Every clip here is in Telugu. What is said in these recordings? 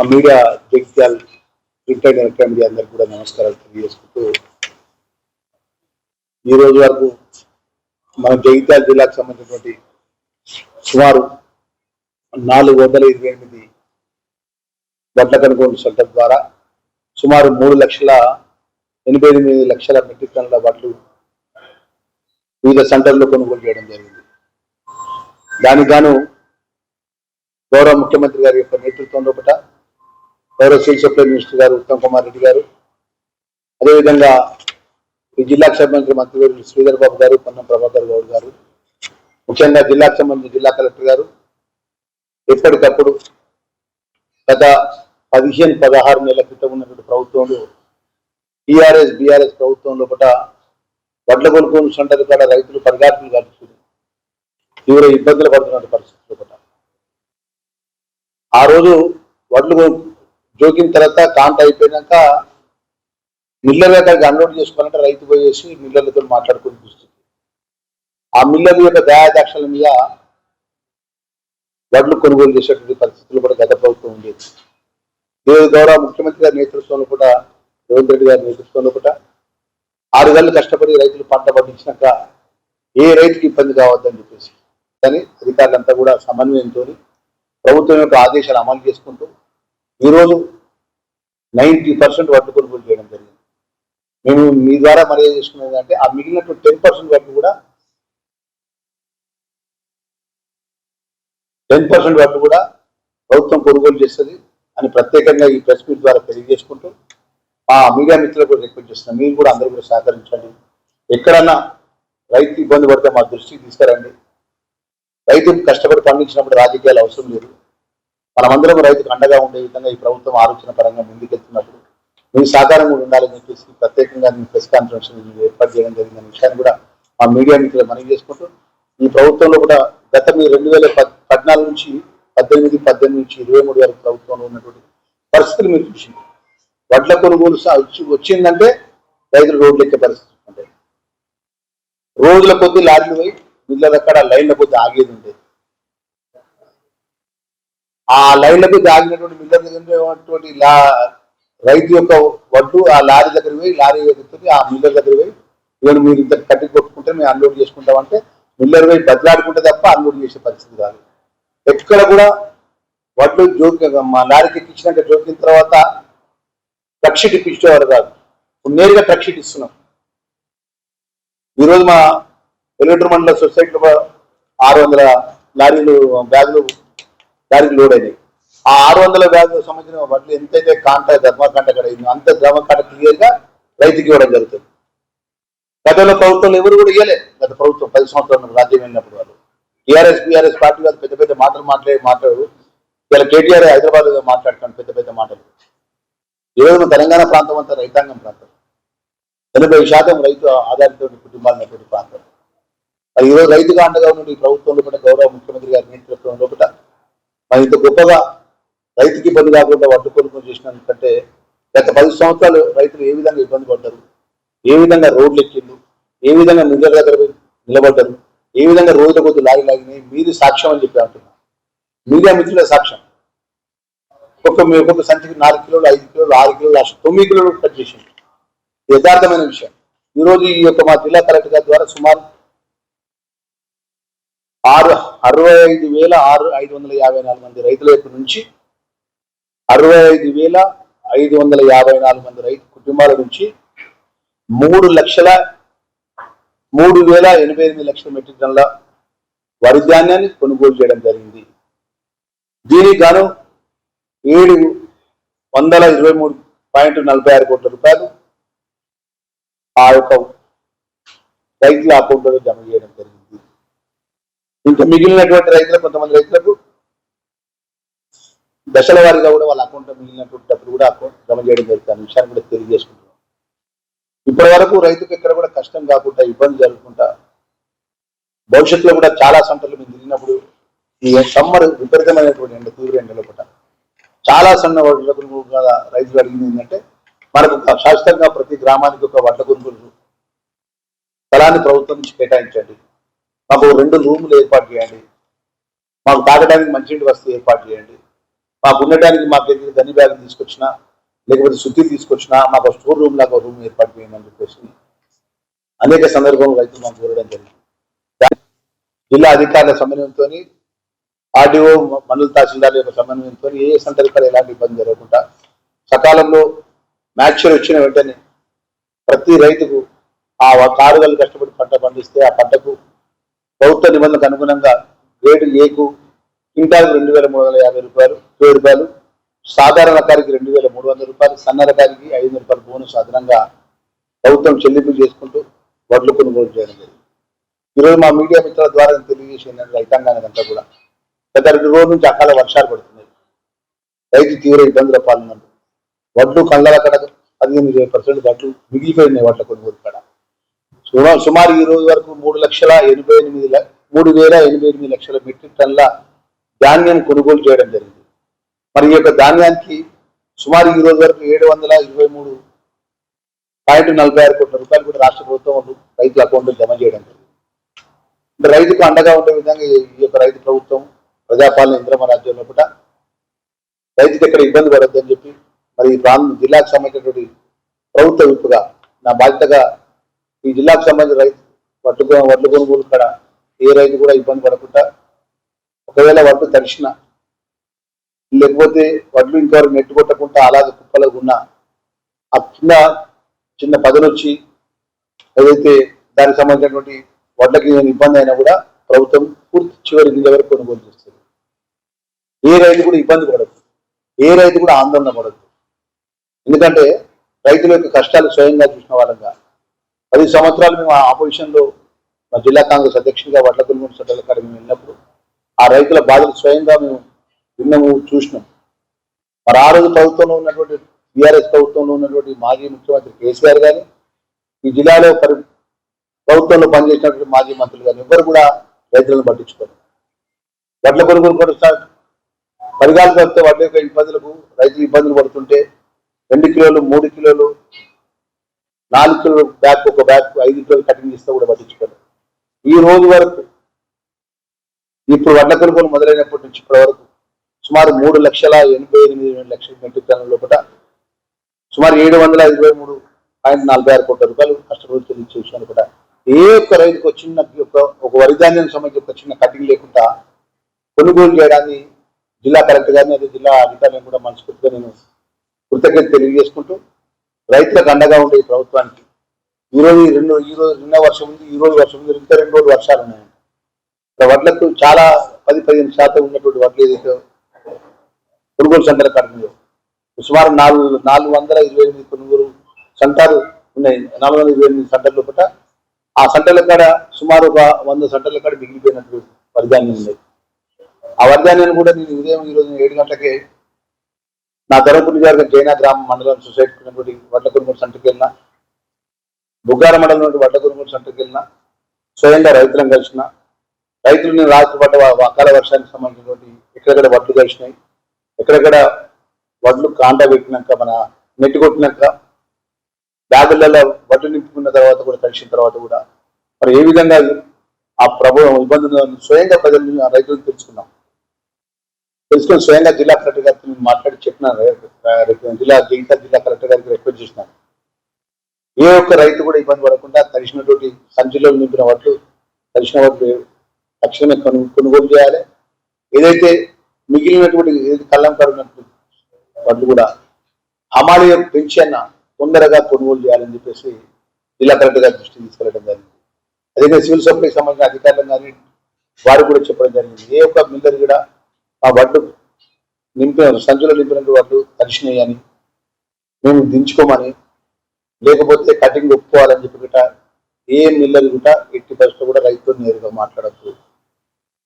మా media Jagtial print and electronic media అందరికి కూడా నమస్కారాలు తెలియజేసుకుంటూ ఈ రోజు వరకు మన జగిత్యాల జిల్లాకు సంబంధించినటువంటి సుమారు నాలుగు వందల ఇరవై ఎనిమిది వడ్ల కొనుగోలు సెంటర్ ద్వారా సుమారు మూడు లక్షల ఎనభై ఎనిమిది లక్షల మెట్రిక్ టన్నుల వడ్లు వివిధ సెంటర్లో కొనుగోలు చేయడం జరిగింది. దానికి గాను గౌరవ ముఖ్యమంత్రి గారి యొక్క నేతృత్వం లోపల గౌరవ సివిల్ సప్లై మినిస్టర్ గారు ఉత్తమ్ కుమార్ రెడ్డి గారు అదేవిధంగా ఈ జిల్లాకు సంబంధించిన మంత్రి శ్రీధర్ బాబు గారు పొన్నం ప్రభాకర్ గౌడ్ గారు ముఖ్యంగా జిల్లాకు సంబంధించిన జిల్లా కలెక్టర్ గారు ఎప్పటికప్పుడు గత పదిహేను పదహారు నెలల క్రితం ఉన్నటువంటి ప్రభుత్వంలో టీఆర్ఎస్ బీఆర్ఎస్ ప్రభుత్వం లోపల వడ్ల కొనుక్కుని సెంటర్ కాడ రైతులు పరిగాటులు కలుపుతుంది తీవ్ర ఇబ్బందులు పడుతున్న పరిస్థితి లోపల. ఆ రోజు వడ్లు కొనుక్కు జోకిన తర్వాత కాంట అయిపోయినాక మిల్లర్ దగ్గరికి అన్లోడ్ చేసుకోవాలంటే రైతు పోయేసి మిల్లర్లతో మాట్లాడుకుని చూస్తుంది ఆ మిల్లర్ యొక్క దయాదాక్షల మీద వడ్లు కొనుగోలు చేసేటువంటి పరిస్థితులు కూడా గత ప్రభుత్వం ఉండేది. దేవుడి గౌరవ ముఖ్యమంత్రి గారి నేతృత్వంలో కూడా రేవంత్ రెడ్డి గారి నేతృత్వంలో కూడా ఆరు గంటలు కష్టపడి రైతులు పంట పండించినాక ఏ రైతుకి ఇబ్బంది కావద్దని చెప్పేసి. కానీ అధికారులంతా కూడా సమన్వయంతో ప్రభుత్వం యొక్క ఆదేశాలు అమలు చేసుకుంటూ ఈరోజు నైంటీ పర్సెంట్ వడ్లు కొనుగోలు చేయడం జరిగింది. మేము మీ ద్వారా మర్యాద చేసుకునేది అంటే ఆ మిగిలినటువంటి టెన్ పర్సెంట్ వడ్లు కూడా టెన్ పర్సెంట్ వడ్లు కూడా ప్రభుత్వం కొనుగోలు చేస్తుంది అని ప్రత్యేకంగా ఈ ప్రెస్ మీట్ ద్వారా తెలియజేసుకుంటూ ఆ మీడియా మిత్రులకు కూడా రిక్వెస్ట్ చేస్తున్నాం మీరు కూడా అందరూ కూడా సహకరించండి. ఎక్కడన్నా రైతు ఇబ్బంది పడితే మా దృష్టికి తీసుకురండి. రైతు కష్టపడి పండించినప్పుడు రాజకీయాలు అవసరం లేదు. మనమందరం రైతుకు అండగా ఉండే విధంగా ఈ ప్రభుత్వం ఆలోచన పరంగా ముందుకెళ్తున్నప్పుడు మీ సహకారం కూడా ఉండాలని చెప్పేసి ప్రత్యేకంగా మీ ప్రెస్ కాన్ఫరెన్స్ ఏర్పాటు చేయడం జరిగిన విషయాన్ని కూడా మా మీడియా మిత్రులు మనవి చేసుకుంటూ ఈ ప్రభుత్వంలో కూడా గత మీ రెండు వేల పద్- పద్నాలుగు నుంచి పద్దెనిమిది పద్దెనిమిది నుంచి ఇరవై మూడు వరకు ప్రభుత్వంలో ఉన్నటువంటి పరిస్థితులు మీరు చూసింది వడ్ల కొనుగోలు వచ్చిందంటే రైతులు రోడ్లు ఎక్కే పరిస్థితి ఉంటాయి రోజుల కొద్ది లారీలు పోయి మిల్లర్ అక్కడ లైన్ల కొద్దీ ఆగేది ఉండేది ఆ లైన్లకు దాగినటువంటి మిల్లర్ దగ్గర ఉన్నటువంటి లా రైతు యొక్క వడ్డు ఆ లారీ దగ్గర పోయి లారీ ఎదుగుతుంది ఆ మిల్లర్ దగ్గర పోయి ఇవన్నీ మీరు ఇంత కట్టి కొట్టుకుంటే మేము అన్లోడ్ చేసుకుంటామంటే మిల్లర్ పోయి బదిలాడుకుంటే తప్ప అన్లోడ్ చేసే పరిస్థితి కాదు ఎక్కడ కూడా వడ్లు జోకి మా లారీకి ఎక్కించినాక జోకిన తర్వాత ట్రక్ షీట్ ఇప్పించేవారు కాదు. నేరుగా ట్రక్ షీట్ ఇస్తున్నాం. ఈరోజు మా ఎలివేటర్ మండల సొసైటీలో ఆరు వందల లారీలు బ్యాగులు దానికి లోడ్ అయినాయి. ఆ ఆరు వందల బ్యాగులకు సంబంధించిన వడ్లు ఎంతైతే కాంట ధర్మకాంట అయిందో అంత ధర్మకాంట క్లియర్గా రైతుకి ఇవ్వడం జరుగుతుంది. గతంలో ప్రభుత్వం ఎవరు కూడా ఇవ్వలే గత ప్రభుత్వం పది సంవత్సరాలు రాజ్యం వెళ్ళినప్పుడు వాళ్ళు. టీఆర్ఎస్ బీఆర్ఎస్ పార్టీ వాళ్ళు పెద్ద పెద్ద మాటలు మాట్లాడి మాట్లాడు ఇలా కేటీఆర్ హైదరాబాద్లో మాట్లాడుతాను పెద్ద పెద్ద మాటలు. ఈరోజు తెలంగాణ ప్రాంతం అంతా రైతాంగం ప్రాంతం. ఎనభై శాతం రైతు ఆధారిత కుటుంబాలు ఉన్నటువంటి ప్రాంతం. మరి ఈరోజు రైతుగా అండగా ఉన్న ప్రభుత్వం లోపల గౌరవ ముఖ్యమంత్రి గారి నేతృత్వం లోపల మరి ఇంత గొప్పగా రైతుకి ఇబ్బంది కాకుండా వడ్డు కొనుగోలు చేసినందుకంటే గత పది సంవత్సరాలు రైతులు ఏ విధంగా ఇబ్బంది పడ్డారు? ఏ విధంగా రోడ్లు ఎక్కిండు ఏ విధంగా నిధుల దగ్గర నిలబడ్డారు? ఏ విధంగా రోజుల కొద్ది లాగి లాగినాయి? మీరు సాక్ష్యం అని చెప్పి అంటున్నా. మీడియా మిత్రుల సాక్ష్యం. ఒక్కొక్క మీ ఒక్కొక్క సంచికి నాలుగు కిలోలు ఐదు కిలోలు ఆరు కిలోలు లక్ష తొమ్మిది కిలోలు కట్ చేసింది యథార్థమైన విషయం. ఈరోజు ఈ యొక్క మా జిల్లా కలెక్టర్ గారి ద్వారా సుమారు ఆరు అరవై ఐదు వేల ఆరు ఐదు వందల యాభై నాలుగు మంది రైతుల యొక్క నుంచి అరవై ఐదు వేల ఐదు వందల యాభై నాలుగు మంది రైతు కుటుంబాల నుంచి మూడు లక్షల మూడు వేల ఎనభై ఎనిమిది లక్షల మెట్రిక్ టన్నుల వరి ధాన్యాన్ని కొనుగోలు చేయడం జరిగింది. దీనికి గాను ఏడు వందల ఇరవై మూడు పాయింట్ నలభై ఆరు కోట్ల రూపాయలు ఆ యొక్క రైతుల అకౌంట్లో జమ చేయడం జరిగింది. ఇంకా మిగిలినటువంటి రైతులకు కొంతమంది రైతులకు దశల వారీగా కూడా వాళ్ళ అకౌంట్లో మిగిలినటువంటి డబ్బులు కూడా అకౌంట్ జమ చేయడం జరుగుతుంది. విషయాన్ని కూడా తెలియజేసుకుంటున్నాం. ఇప్పటి వరకు రైతుకు ఎక్కడ కూడా కష్టం కాకుండా ఇబ్బంది జరుగుతుంటా భవిష్యత్తులో కూడా చాలా సంటలు మేము తిరిగినప్పుడు ఈ సమ్మర్ విపరీతమైనటువంటి ఎండ తీవ్ర ఎండలో కూడా చాలా సన్న వడ్ల కొనుగోలు కూడా రైతులు అడిగింది ఏంటంటే మనకు శాశ్వతంగా ప్రతి గ్రామానికి ఒక వడ్ల కొనుగోలు స్థలాన్ని ప్రభుత్వం నుంచి కేటాయించండి. మాకు రెండు రూములు ఏర్పాటు చేయండి. మాకు తాగడానికి మంచినీటి వసతి ఏర్పాటు చేయండి. మాకు ఉండటానికి మాకు దగ్గర గని బ్యాగ్ తీసుకొచ్చినా లేకపోతే శుద్ధి తీసుకొచ్చినా మాకు స్టోర్ రూమ్ లాగా రూమ్ ఏర్పాటు చేయమని చెప్పేసి అనేక సందర్భంలో రైతులు మాకు కోరడం జరిగింది. జిల్లా అధికారుల సమన్వయంతో ఆర్డీఓ మండల తహసీల్దార్ యొక్క సమన్వయంతో ఏ సందర్భాలు ఎలాంటి ఇబ్బంది జరగకుండా సకాలంలో మ్యాచ్యూర్ వచ్చిన వెంటనే ప్రతి రైతుకు ఆ కారుగలు కష్టపడి పంట పండిస్తే ఆ పంటకు ప్రభుత్వ నిబంధనలకు అనుగుణంగా గ్రేడ్ ఏకు క్వింటాల్కి రెండు వేల మూడు వందల యాభై రూపాయలు వెయ్యి రూపాయలు సాధారణ రకానికి రెండు వేల మూడు వందల రూపాయలు సన్న రకానికి ఐదు వందల రూపాయలు బోనస్ అదనంగా ప్రభుత్వం చెల్లింపు చేసుకుంటూ వడ్లు కొనుగోలు చేయడం జరిగింది. ఈరోజు మా మీడియా మిత్రుల ద్వారా నేను తెలియజేసిన రైతాంగానికంతా కూడా గత రెండు రోజుల నుంచి అకాల వర్షాలు పడుతున్నాయి. రైతు తీవ్ర ఇబ్బందుల పాల్గొన్నారు వడ్లు కళ్ళ కడ పదిహేను ఇరవై పర్సెంట్ వడ్లు మిగిలిపోయినాయి వడ్ల కొనుగోలు కాడ. సుమారు ఈ రోజు వరకు మూడు లక్షల ఎనభై ఎనిమిది మూడు వేల ఎనభై ఎనిమిది లక్షల మెట్రిక్ టన్ల ధాన్యం కొనుగోలు చేయడం జరిగింది. మరి ఈ యొక్క ధాన్యానికి సుమారు ఈ రోజు వరకు ఏడు వందల ఇరవై మూడు పాయింట్ నలభై ఆరు కోట్ల రూపాయలు కూడా రాష్ట్ర ప్రభుత్వం రైతుల అకౌంట్లో జమ చేయడం జరిగింది. రైతుకు అండగా ఉండే విధంగా ఈ యొక్క రైతు ప్రభుత్వం ప్రజాపాలన ఇంద్రమ రాజ్యంలో కూడా రైతుకి ఎక్కడ ఇబ్బంది పడద్దని చెప్పి మరి ఈ ప్రాంతం జిల్లాకు సంబంధించినటువంటి ప్రభుత్వ విప్పుగా నా బాధ్యతగా ఈ జిల్లాకు సంబంధించిన రైతు వడ్లు వడ్లు కొనుగోలు కాడ ఏ రైతు కూడా ఇబ్బంది పడకుండా ఒకవేళ వడ్లు తక్షణ లేకపోతే వడ్లు ఇంతవరకు నెట్టు కొట్టకుండా అలాగే కుప్పలో ఉన్న ఆ కింద చిన్న పదనొచ్చి ఏదైతే దానికి సంబంధించినటువంటి వడ్లకి ఇబ్బంది అయినా కూడా ప్రభుత్వం పూర్తి చివరి గింజ వరకు కొనుగోలు చేస్తుంది. ఏ రైతు కూడా ఇబ్బంది పడదు. ఏ రైతు కూడా ఆందోళన పడదు. ఎందుకంటే రైతుల యొక్క కష్టాలు స్వయంగా చూసిన వాళ్ళంగా పది సంవత్సరాలు మేము ఆ ఆపోజిషన్లో మా జిల్లా కాంగ్రెస్ అధ్యక్షుడిగా వడ్ల కొనుగోలు సెంటర్ మేము వెళ్ళినప్పుడు ఆ రైతుల బాధలు స్వయంగా మేము విన్నాము చూసినాం. మరి ఆ రోజు ప్రభుత్వంలో ఉన్నటువంటి టీఆర్ఎస్ ప్రభుత్వంలో ఉన్నటువంటి మాజీ ముఖ్యమంత్రి కేసీఆర్ కానీ ఈ జిల్లాలో పరి ప్రభుత్వంలో పనిచేసినటువంటి మాజీ మంత్రులు కానీ ఎవరు కూడా రైతులను పట్టించుకోరు. వడ్ల కొనుగోలు కూడా పరిగాలు వస్తే వడ్ల యొక్క ఇబ్బందులకు రైతులు ఇబ్బందులు పడుతుంటే రెండు కిలోలు మూడు కిలోలు నాలుగు కిలో బ్యాగ్ ఒక బ్యాగ్ ఐదు కిలోలు కటింగ్ ఇస్తే కూడా పట్టించుకోరు. ఈ రోజు వరకు ఇప్పుడు వడ్ల కొనుగోలు మొదలైనప్పటి నుంచి ఇప్పటి వరకు సుమారు మూడు లక్షల ఎనభై ఎనిమిది లక్షల మెట్రిక్ టన్నుల లోపల సుమారు ఏడు వందల ఇరవై మూడు పాయింట్ నలభై ఆరు కోట్ల రూపాయలు కష్టపడి తెలియచే విషయాన్ని కూడా. ఏ ఒక్క రైతుకు ఒక చిన్న ఒక ఒక వరి ధాన్యానికి సంబంధించి ఒక చిన్న కటింగ్ లేకుండా కొనుగోలు చేయడాన్ని జిల్లా కలెక్టర్ గారిని అదే జిల్లా అధికారులను కూడా మనస్ఫూర్తిగా నేను కృతజ్ఞత తెలియజేసుకుంటూ రైతులకు అండగా ఉండే ప్రభుత్వానికి. ఈ రోజు రెండు ఈ రోజు నిన్న వర్షం ఉంది ఈ రోజు వర్షం ఉంది ఇంకా రెండు రోజులు వర్షాలు ఉన్నాయి. ఇక్కడ వడ్లకు చాలా పది పదిహేను శాతం ఉన్నటువంటి వడ్లు ఏదైతే కొనుగోలు సెంటర్ కడుతున్నాయో సుమారు నాలుగు నాలుగు వందల ఇరవై ఎనిమిది కొనుగోలు సెంటర్ ఉన్నాయి. నాలుగు వందల ఇరవై ఎనిమిది సెంటర్లు ఒకట ఆ సెంటర్ల కాడ సుమారు ఒక వంద సెంటర్ల కాడ మిగిలిపోయినట్టు వరిధాన్యం ఉన్నాయి ఆ వరిధాన్యాన్ని కూడా నేను ఉదయం ఈ రోజు ఏడు గంటలకే నా ధర్మపురి గారి జైనా గ్రామ మండలం సొసైటీ ఉన్నటువంటి వడ్ల కొనుగోలు వెళ్ళిన బుగ్గార మండలం నుండి వడ్ల సంటకి వెళ్ళిన స్వయంగా రైతులను కలిసిన రైతులు నేను రాత్రి పడ్డ అకాల వర్షానికి సంబంధించినటువంటి ఎక్కడెక్కడ వడ్లు కలిసినాయి ఎక్కడెక్కడ వడ్లు కాండ పెట్టినాక మన నెట్టి కొట్టినాక బ్యాగులలో వడ్లు నింపుకున్న తర్వాత కూడా కలిసిన తర్వాత కూడా మరి ఏ విధంగా ఆ ప్రభుత్వం ఇబ్బందులను స్వయంగా ప్రజలు రైతులను తెలుసుకున్నాం తెలుసుకొని స్వయంగా జిల్లా కలెక్టర్ గారితో మాట్లాడి చెప్పినాను జిల్లా ఇంకా జిల్లా కలెక్టర్ గారికి రిక్వెస్ట్ చేసినాను ఏ ఒక్క రైతు కూడా ఇబ్బంది పడకుండా తడిసినటువంటి సంచుల్లో నింపిన వడ్లు తడిసిన వడ్లు తక్షణమే కొను కొనుగోలు చేయాలి. ఏదైతే మిగిలినటువంటి ఏది కళ్ళం కడుగునటువంటి వడ్లు కూడా హమాలి పెన్షన్ తొందరగా కొనుగోలు చేయాలని చెప్పేసి జిల్లా కలెక్టర్ గారి దృష్టికి తీసుకెళ్ళడం జరిగింది. అదే సివిల్ సప్లైకి సంబంధించిన అధికారులు కానీ వారు కూడా చెప్పడం జరిగింది. ఏ ఒక్క మిల్లర్ కూడా ఆ వడ్లు నింపిన సంచులో నింపిన వడ్లు తడిసినాయి అని మేము దించుకోమని లేకపోతే కటింగ్ ఒప్పుకోవాలని చెప్పి ఏం ఏ మిల్లర్ ఎట్టి పరిస్థితి కూడా రైతుతో నేరుగా మాట్లాడద్దు.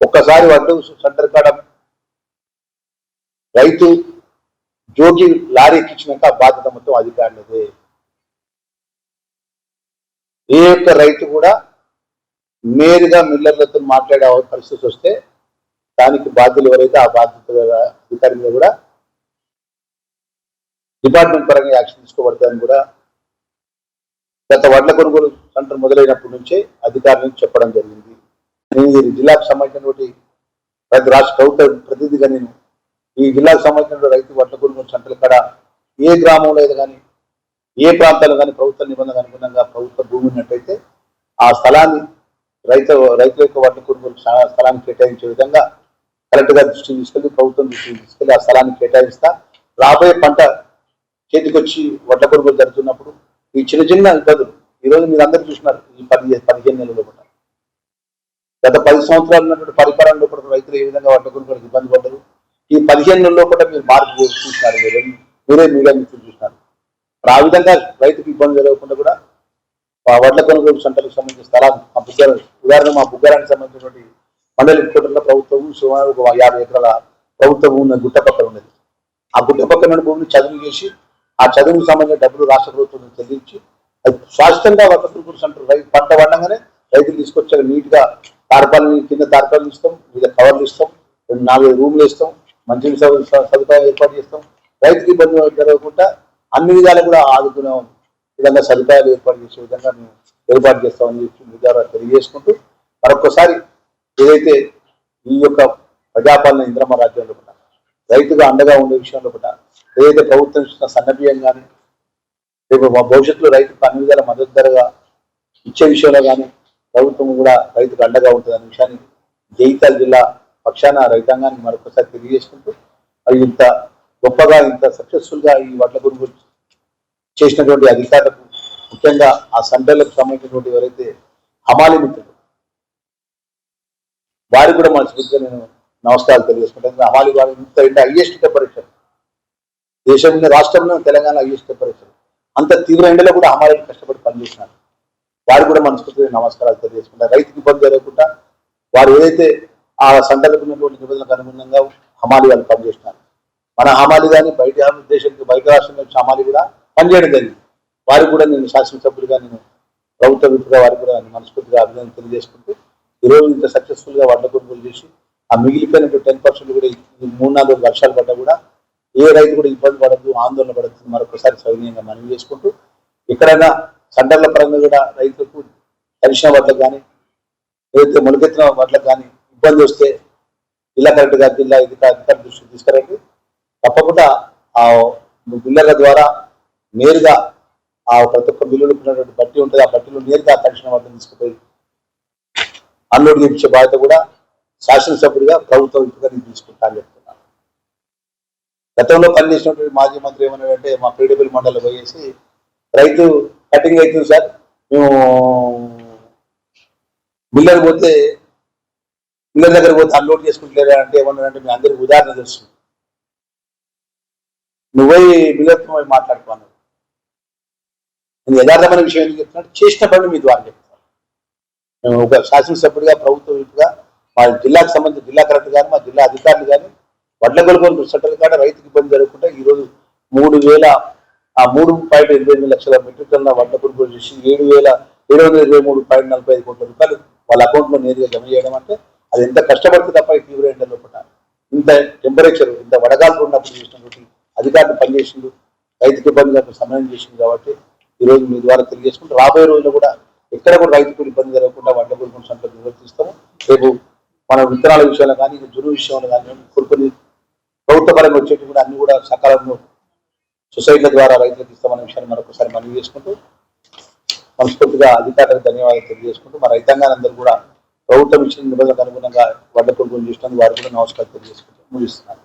ఒక్కసారి వడ్లు సెంటర్ కాడ రైతు జోగి లారీ ఎక్కించినాక ఆ బాధ్యత మొత్తం అధికారులదే. ఏ యొక్క రైతు కూడా నేరుగా మిల్లర్లతో మాట్లాడే పరిస్థితి వస్తే దానికి బాధ్యులు ఎవరైతే ఆ బాధ్యత గల కూడా డిపార్ట్మెంట్ పరంగా యాక్షన్ తీసుకోబడతాయని కూడా గత వడ్ల కొనుగోలు సెంటర్ మొదలైనప్పటి నుంచే అధికారులకు చెప్పడం జరిగింది. నేను ఈ జిల్లాకు సంబంధించినటువంటి ప్రతి రాష్ట్ర ప్రభుత్వ ప్రతినిధిగా నేను ఈ జిల్లాకు సంబంధించిన రైతు వడ్ల కొనుగోలు సెంటర్ కాడ ఏ గ్రామంలో అయితే కానీ ఏ ప్రాంతాల్లో కానీ ప్రభుత్వ నిబంధనలకు అనుగుణంగా ప్రభుత్వ భూమి ఉన్నట్టయితే ఆ స్థలాన్ని రైతు రైతుల యొక్క వడ్ల కొనుగోలు స్థలాన్ని కేటాయించే విధంగా కరెక్ట్గా దృష్టికి తీసుకెళ్ళి ప్రభుత్వం దృష్టికి తీసుకెళ్ళి ఆ స్థలాన్ని కేటాయిస్తా. రాబోయే పంట చేతికొచ్చి వడ్ల కొనుగోలు జరుగుతున్నప్పుడు ఈ చిన్న చిన్న ఇబ్బందులు ఈ రోజు మీరు అందరూ చూసినారు ఈ పది పదిహేను నెలల లోపల. గత పది సంవత్సరాలు ఉన్నటువంటి పరిపాలనలో కూడా రైతులు ఏ విధంగా వడ్ల కొనుగోలుకి ఇబ్బంది పడ్డారు? ఈ పదిహేను నెలల్లో కూడా మీరు మార్పు చూసినారు మీరు మీరే మీడియా మిత్రులు చూసినారు ఆ విధంగా రైతుకు ఇబ్బంది జరగకుండా కూడా వడ్ల కొనుగోలు సెంటర్లకు సంబంధించిన స్థలాలు మా బుగ్గర ఉదాహరణ మా బుగ్గరానికి సంబంధించినటువంటి మండలి కోటర్ల ప్రభుత్వం సుమారు ఒక యాభై ఎకరాల ప్రభుత్వం ఉన్న గుట్ట పక్కన ఉన్నది. ఆ గుట్ట పక్కన ఉన్న భూమిని చదువు చేసి ఆ చదువుకు సంబంధించిన డబ్బులు రాష్ట్ర ప్రభుత్వం చెల్లించి అది శాశ్వతంగా వసతులు కొనుగోలు సెంటర్ రైతు పంట పండంగానే రైతులు తీసుకొచ్చాక నీట్గా గా కింద తార్పాలు ఇస్తాం వివిధ కవర్లు ఇస్తాం రెండు నాలుగు రూమ్లు ఇస్తాం మంచి సదుపాయం ఏర్పాటు చేస్తాం. రైతుకి ఇబ్బంది జరగకుండా అన్ని విధాలు కూడా ఆదుకునే విధంగా సదుపాయాలు ఏర్పాటు చేసే విధంగా మేము ఏర్పాటు చేస్తామని చెప్పి మీ ద్వారా తెలియజేసుకుంటూ మరొకసారి ఏదైతే ఈ యొక్క ప్రజాపాలన ఇంద్రమ రాజ్యంలో కూడా రైతుగా అండగా ఉండే విషయంలో కూడా ఏదైతే ప్రభుత్వం ఇచ్చిన సన్నబియ్యం కానీ రేపు మా భవిష్యత్తులో రైతుకు అన్ని విధాల మద్దతు ధరగా ఇచ్చే విషయంలో కానీ ప్రభుత్వం కూడా రైతుకు అండగా ఉంటుంది అనే విషయాన్ని జైతాల్ జిల్లా పక్షాన రైతాంగాన్ని మరొకసారి తెలియజేసుకుంటూ మరి ఇంత గొప్పగా ఇంత సక్సెస్ఫుల్గా ఈ వడ్ల కొనుగోలు చేసినటువంటి అధికారులకు ముఖ్యంగా ఆ సెంటర్లకు సంబంధించినటువంటి ఎవరైతే హమాలి మిత్రులు వారికి కూడా మనస్ఫూర్తిగా నేను నమస్కారాలు తెలియజేసుకుంటాను. అమాలి వారి ఇంత ఇంత హైయెస్ట్ టెంపరేచర్ దేశంలో రాష్ట్రంలో తెలంగాణ హైయెస్ట్ టెంపరేచర్ అంత తీవ్ర ఎండలో కూడా హమాలీలు కష్టపడి పనిచేసినారు వారు కూడా మనస్ఫూర్తిగా నమస్కారాలు తెలియజేసుకుంటారు రైతుకి ఇబ్బంది జరగకుండా వారు ఏదైతే ఆ సంతలకు ఉన్నటువంటి నిబంధనలకు అనుగుణంగా హమాలి వాళ్ళు పనిచేస్తున్నారు. మన హమాలి కానీ బయట దేశానికి బయట రాష్ట్రంలో నుంచి హమాలి కూడా పనిచేయడం జరిగింది. వారికి కూడా నేను శాసనసభ్యులుగా నేను ప్రభుత్వ విధిగా వారికి కూడా మనస్ఫూర్తిగా అభినందన తెలియజేసుకుంటూ ఈరోజు ఇంత సక్సెస్ఫుల్గా వడ్ల కొనుగోలు చేసి ఆ మిగిలిపోయిన టెన్ పర్సెంట్ కూడా ఈ మూడు నాలుగు వర్షాలు పడ్డా కూడా ఏ రైతు కూడా ఇబ్బంది పడద్దు ఆందోళన పడద్దు మరొకసారి సౌజన్యంగా మనవి చేసుకుంటూ ఎక్కడైనా సండర్ల పరంగా కూడా రైతులకు తడిసిన వడ్లకు కానీ ఏదైతే మొలకెత్తిన వడ్లకు కానీ ఇబ్బంది వస్తే జిల్లా కలెక్టర్ గారి జిల్లా అధికారి అధికారి దృష్టికి తీసుకురండి. తప్పకుండా ఆ బిల్లర్ల ద్వారా నేరుగా ఆ ప్రతి ఒక్క బిల్లులు ఉన్నటువంటి బట్టి ఉంటుంది. ఆ బట్టిలో నేరుగా తక్షణ వాటిని తీసుకుపోయి అన్లోడ్ చేయించే బాధ్యత కూడా శాసనసభ్యుడిగా ప్రభుత్వ విప్పుగా నేను తీసుకుంటాను చెప్తున్నాను. గతంలో పనిచేసినటువంటి మాజీ మంత్రి ఏమన్నాడంటే మా పీడబ్ల్యూ మండలి పోయేసి రైతు కటింగ్ అవుతుంది సార్ మేము మిల్లర్ పోతే మిల్లర్ దగ్గర పోతే అన్లోడ్ చేసుకుంటలేరా? అంటే ఏమన్నాడంటే మీ అందరికి ఉదాహరణ తెలుసు. నువ్వై మిల్లర్తో మాట్లాడుకున్నావు నేను యథార్థమైన విషయం ఎందుకు చెప్తున్నాడు చేసిన పనులు మీ ద్వారా చెప్తాను మేము ఒక శాసనసభ్యుడిగా ప్రభుత్వ ఇటుగా మా జిల్లాకు సంబంధించి జిల్లా కలెక్టర్ కానీ మా జిల్లా అధికారులు కానీ వడ్ల కొనుగోలు సెంటర్ కాడ రైతుకి ఇబ్బంది జరగకుండా ఈరోజు మూడు వేల ఆ మూడు పాయింట్ ఇరవై ఎనిమిది లక్షల మెట్రిక్ టన్ల వడ్ల కొనుగోలు చేసి ఏడు వేల ఏడు వందల ఇరవై మూడు పాయింట్ నలభై ఐదు కోట్ల రూపాయలు వాళ్ళ అకౌంట్లో నేరుగా జమ చేయడం అంటే అది ఎంత కష్టపడితే తప్ప ఈ తీవ్ర ఎండ లోపల ఇంత టెంపరేచర్ ఇంత వడగాలు ఉన్నప్పుడు చేసినటువంటి అధికారులు పనిచేసిండు రైతుకి ఇబ్బంది లేకుండా సమయం చేసింది కాబట్టి ఈ రోజు మీ ద్వారా తెలియజేసుకుంటూ రాబోయే రోజుల్లో కూడా ఎక్కడ కూడా రైతుకు ఇబ్బంది జరగకుండా వడ్ల కొనుగోలు సెంటర్ నిర్వర్తిస్తాము రేపు మన విత్తనాల విషయంలో కానీ జురు విషయంలో కానీ కొన్ని ప్రభుత్వ పరంగా వచ్చేవి కూడా అన్ని కూడా సకాలంలో సొసైటీల ద్వారా రైతులకు ఇస్తామనే విషయాన్ని మరొకసారి మనవి చేసుకుంటూ మనస్ఫూర్తిగా అధికారులకు ధన్యవాదాలు తెలియజేసుకుంటూ మా రైతాంగానందరూ కూడా ప్రభుత్వం ఇచ్చిన నిబంధనకు అనుగుణంగా వడ్ల కొనుగోలు చేసినందుకు వారు కూడా నమస్కారం తెలియజేసుకుంటూ ముగిస్తున్నాను.